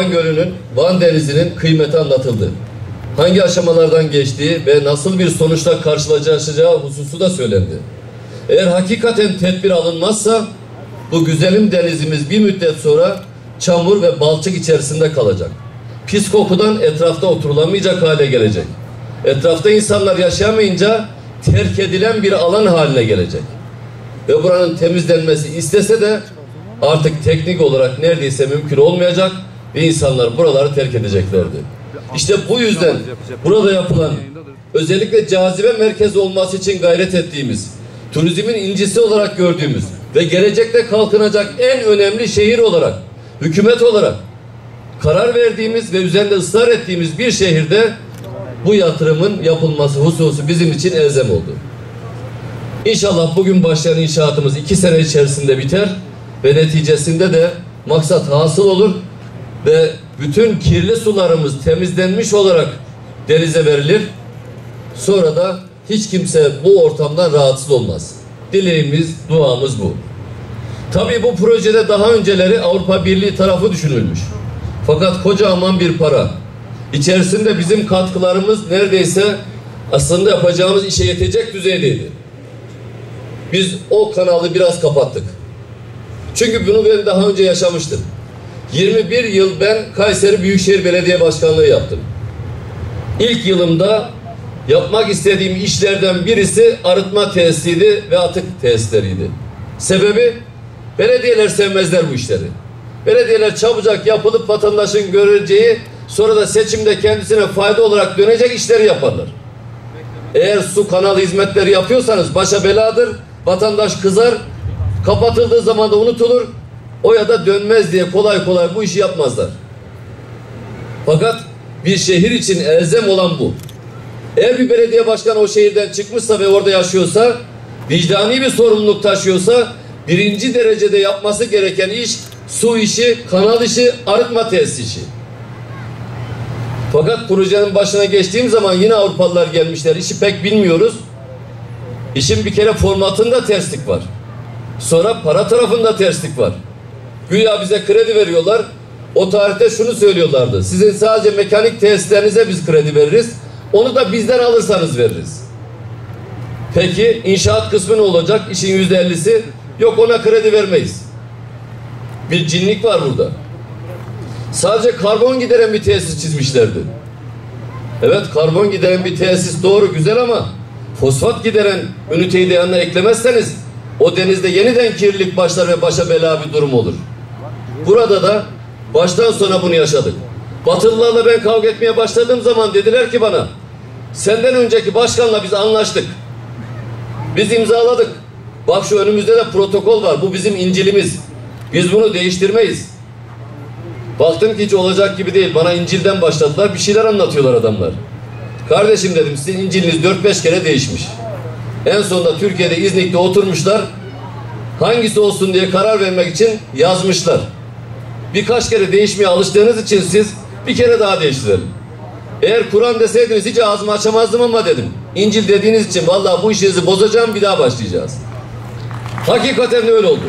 Van Gölü'nün, Van Denizi'nin kıymeti anlatıldı. Hangi aşamalardan geçtiği ve nasıl bir sonuçla karşılaşacağı hususu da söylendi. Eğer hakikaten tedbir alınmazsa bu güzelim denizimiz bir müddet sonra çamur ve balçık içerisinde kalacak. Pis kokudan etrafta oturulamayacak hale gelecek. Etrafta insanlar yaşayamayınca terk edilen bir alan haline gelecek. Ve buranın temizlenmesi istese de artık teknik olarak neredeyse mümkün olmayacak ve insanlar buraları terk edeceklerdi. İşte bu yüzden burada yapılan özellikle cazibe merkezi olması için gayret ettiğimiz, turizmin incisi olarak gördüğümüz ve gelecekte kalkınacak en önemli şehir olarak, hükümet olarak karar verdiğimiz ve üzerinde ısrar ettiğimiz bir şehirde bu yatırımın yapılması hususu bizim için elzem oldu. İnşallah bugün başlayan inşaatımız iki sene içerisinde biter ve neticesinde de maksat hasıl olur ve bütün kirli sularımız temizlenmiş olarak denize verilir. Sonra da hiç kimse bu ortamdan rahatsız olmaz. Dileğimiz, duamız bu. Tabii bu projede daha önceleri Avrupa Birliği tarafı düşünülmüş. Fakat kocaman bir para. İçerisinde bizim katkılarımız neredeyse aslında yapacağımız işe yetecek düzeydeydi. Biz o kanalı biraz kapattık. Çünkü bunu ben daha önce yaşamıştım. 21 yıl ben Kayseri Büyükşehir Belediye Başkanlığı yaptım. İlk yılımda yapmak istediğim işlerden birisi arıtma tesisiydi ve atık tesisleriydi. Sebebi belediyeler sevmezler bu işleri. Belediyeler çabucak yapılıp vatandaşın göreceği sonra da seçimde kendisine fayda olarak dönecek işleri yaparlar. Eğer su kanal hizmetleri yapıyorsanız başa beladır, vatandaş kızar, kapatıldığı zaman da unutulur, o ya da dönmez diye kolay kolay bu işi yapmazlar. Fakat bir şehir için elzem olan bu. Eğer bir belediye başkanı o şehirden çıkmışsa ve orada yaşıyorsa, vicdani bir sorumluluk taşıyorsa, birinci derecede yapması gereken iş su işi, kanal işi, arıtma tesis işi. Fakat projenin başına geçtiğim zaman yine Avrupalılar gelmişler. İşi pek bilmiyoruz. İşin bir kere formatında terslik var. Sonra para tarafında terslik var. Güya bize kredi veriyorlar. O tarihte şunu söylüyorlardı. Sizin sadece mekanik tesislerinize biz kredi veririz. Onu da bizden alırsanız veririz. Peki inşaat kısmı ne olacak? İşin yüzde ellisi. Yok ona kredi vermeyiz. Bir cinlik var burada. Sadece karbon gideren bir tesis çizmişlerdi. Evet karbon gideren bir tesis doğru güzel ama fosfat gideren üniteyi de yanına eklemezseniz o denizde yeniden kirlilik başlar ve başa bela bir durum olur. Burada da baştan sona bunu yaşadık. Batılılarla ben kavga etmeye başladığım zaman dediler ki bana senden önceki başkanla biz anlaştık. Biz imzaladık. Bak şu önümüzde de protokol var. Bu bizim İncil'imiz. Biz bunu değiştirmeyiz. Baktım ki hiç olacak gibi değil. Bana İncil'den başladılar. Bir şeyler anlatıyorlar adamlar. Kardeşim dedim sizin İncil'iniz 4-5 kere değişmiş. En sonunda Türkiye'de İznik'te oturmuşlar. Hangisi olsun diye karar vermek için yazmışlar. Birkaç kere değişmeye alıştığınız için siz bir kere daha değiştirelim. Eğer Kur'an deseydiniz hiç ağzımı açamazdım ama dedim. İncil dediğiniz için vallahi bu işinizi bozacağım bir daha başlayacağız. Hakikaten öyle oldu.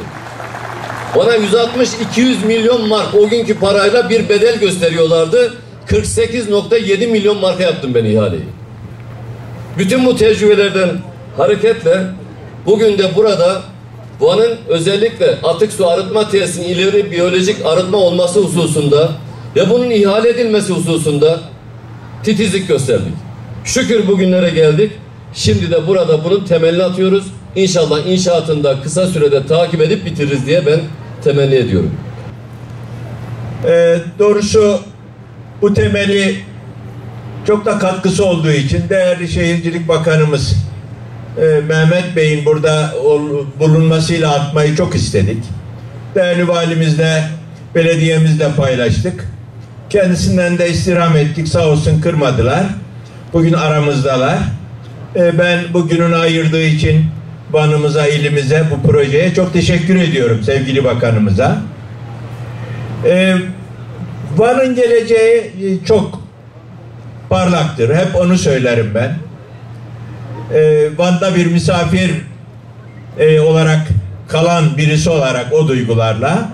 Bana 160-200 milyon mark o günkü parayla bir bedel gösteriyorlardı. 48.7 milyon marka yaptım ben ihaleyi. Bütün bu tecrübelerden hareketle bugün de burada Van'ın özellikle atık su arıtma tesisinin ileri biyolojik arıtma olması hususunda ve bunun ihale edilmesi hususunda titizlik gösterdik. Şükür bugünlere geldik. Şimdi de burada bunun temelini atıyoruz. İnşallah inşaatında kısa sürede takip edip bitiririz diye ben temenni ediyorum. Ee, doğrusu bu temeli çok da katkısı olduğu için değerli Şehircilik Bakanımız e, Mehmet Bey'in burada ol, bulunmasıyla atmayı çok istedik. Değerli valimizle, belediyemizle paylaştık. Kendisinden de istirham ettik. Sağ olsun kırmadılar. Bugün aramızdalar. E, ben bugünün ayırdığı için Van'ımıza, ilimize, bu projeye çok teşekkür ediyorum sevgili bakanımıza. E, Van'ın geleceği e, çok parlaktır. Hep onu söylerim ben. E, Van'da bir misafir e, olarak kalan birisi olarak o duygularla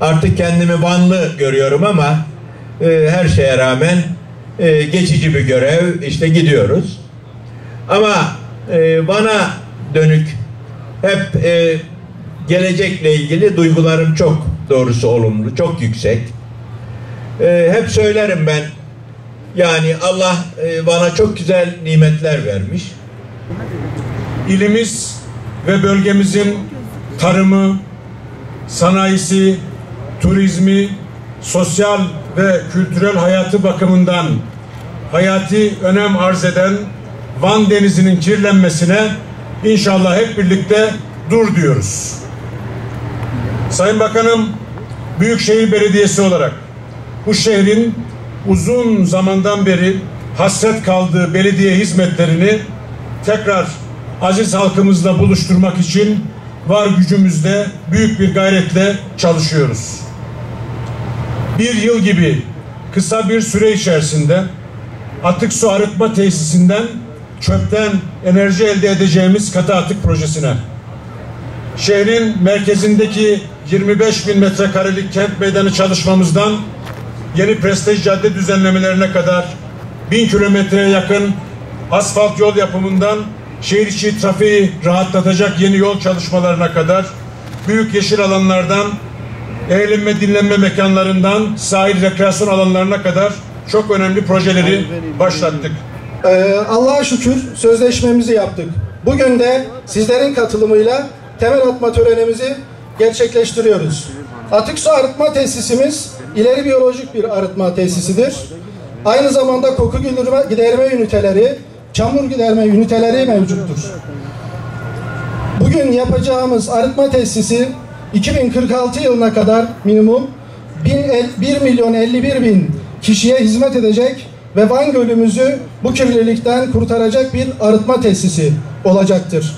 Artık kendimi Vanlı görüyorum ama e, her şeye rağmen e, geçici bir görev işte gidiyoruz. Ama e, Van'a dönük hep e, gelecekle ilgili duygularım çok doğrusu olumlu, çok yüksek. E, hep söylerim ben yani Allah e, bana çok güzel nimetler vermiş. İlimiz ve bölgemizin tarımı, sanayisi, turizmi, sosyal ve kültürel hayatı bakımından hayati önem arz eden Van Denizi'nin kirlenmesine inşallah hep birlikte dur diyoruz. Sayın Bakanım, Büyükşehir Belediyesi olarak bu şehrin uzun zamandan beri hasret kaldığı belediye hizmetlerini tekrar aziz halkımızla buluşturmak için var gücümüzde büyük bir gayretle çalışıyoruz. Bir yıl gibi kısa bir süre içerisinde atık su arıtma tesisinden çöpten enerji elde edeceğimiz katı atık projesine şehrin merkezindeki 25 bin metrekarelik kent meydanı çalışmamızdan yeni prestij cadde düzenlemelerine kadar bin kilometreye yakın asfalt yol yapımından şehir içi trafiği rahatlatacak yeni yol çalışmalarına kadar büyük yeşil alanlardan eğlenme dinlenme mekanlarından sahil rekreasyon alanlarına kadar çok önemli projeleri başlattık. Ee, Allah'a şükür sözleşmemizi yaptık. Bugün de sizlerin katılımıyla temel atma törenimizi gerçekleştiriyoruz. Atık su arıtma tesisimiz ileri biyolojik bir arıtma tesisidir. Aynı zamanda koku giderme, üniteleri, çamur giderme üniteleri mevcuttur. Bugün yapacağımız arıtma tesisi 2046 yılına kadar minimum 1 milyon 51 bin kişiye hizmet edecek ve Van Gölü'müzü bu kirlilikten kurtaracak bir arıtma tesisi olacaktır.